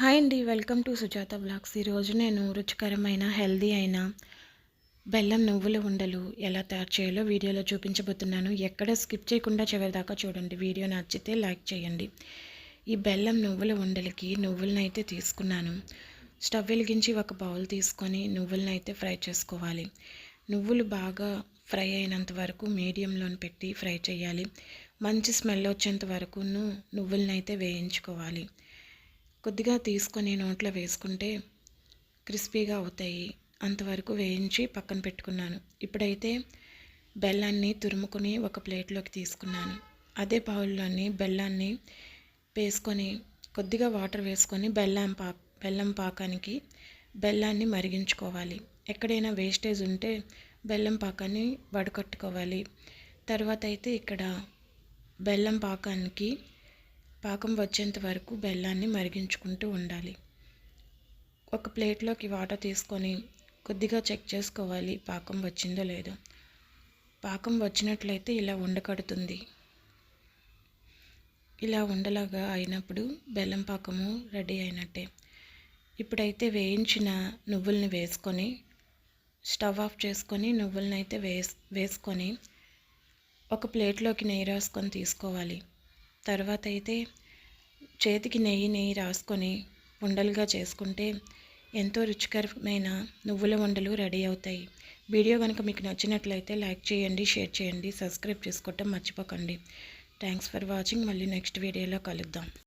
Hi అండి welcome to Sujatha blogs. ఈరోజు నేను రుచికరమైన హెల్దీ అయిన బెల్లం నువ్వుల ఉండలు ఎలా తయారు చేయాలో వీడియోలో చూపించబోతున్నాను. ఎక్కడ స్కిప్ చేయకుండా చివరిదాకా చూడండి. వీడియో నచ్చితే లైక్ చేయండి. ఈ బెల్లం నువ్వుల ఉండలకి నువ్వులను అయితే తీసుకున్నాను. స్టవ్ వెలిగించి ఒక బౌల్ తీసుకొని నువ్వులను అయితే ఫ్రై చేసుకోవాలి. నువ్వులు బాగా ఫ్రై అయినంత వరకు మీడియంలో పెట్టి ఫ్రై చేయాలి. మంచి స్మెల్ వచ్చేంత వరకు నువ్వులను అయితే వేయించుకోవాలి. కొద్దిగా తీసుకొని నోట్లో వేసుకుంటే క్రిస్పీగా అవుతాయి. అంతవరకు వేయించి పక్కన పెట్టుకున్నాను. ఇప్పుడైతే బెల్లాన్ని తురుముకొని ఒక ప్లేట్లోకి తీసుకున్నాను. అదే బౌల్లోని బెల్లాన్ని వేసుకొని కొద్దిగా వాటర్ వేసుకొని బెల్లం పా బెల్లం పాకానికి బెల్లాన్ని మరిగించుకోవాలి. ఎక్కడైనా వేస్టేజ్ ఉంటే బెల్లం పాకాన్ని వడకట్టుకోవాలి. తర్వాత అయితే ఇక్కడ బెల్లం పాకానికి పాకం వచ్చేంత వరకు బెల్లాన్ని మరిగించుకుంటూ ఉండాలి. ఒక ప్లేట్లోకి వాటర్ తీసుకొని కొద్దిగా చెక్ చేసుకోవాలి పాకం వచ్చిందో లేదో. పాకం వచ్చినట్లయితే ఇలా ఉండకడుతుంది. ఇలా ఉండలాగా అయినప్పుడు బెల్లం పాకము రెడీ అయినట్టే. ఇప్పుడైతే వేయించిన నువ్వుల్ని వేసుకొని స్టవ్ ఆఫ్ చేసుకొని నువ్వులని అయితే వేస్ వేసుకొని ఒక ప్లేట్లోకి నెయ్యి రాసుకొని తీసుకోవాలి. తర్వాత అయితే చేతికి నెయ్యి నెయ్యి రాసుకొని ఉండలుగా చేసుకుంటే ఎంతో రుచికరమైన నువ్వుల వండలు రెడీ అవుతాయి. వీడియో కనుక మీకు నచ్చినట్లయితే లైక్ చేయండి షేర్ చేయండి సబ్స్క్రైబ్ చేసుకోవటం మర్చిపోకండి. Thanks for watching. మళ్ళీ నెక్స్ట్ వీడియోలో కలుద్దాం.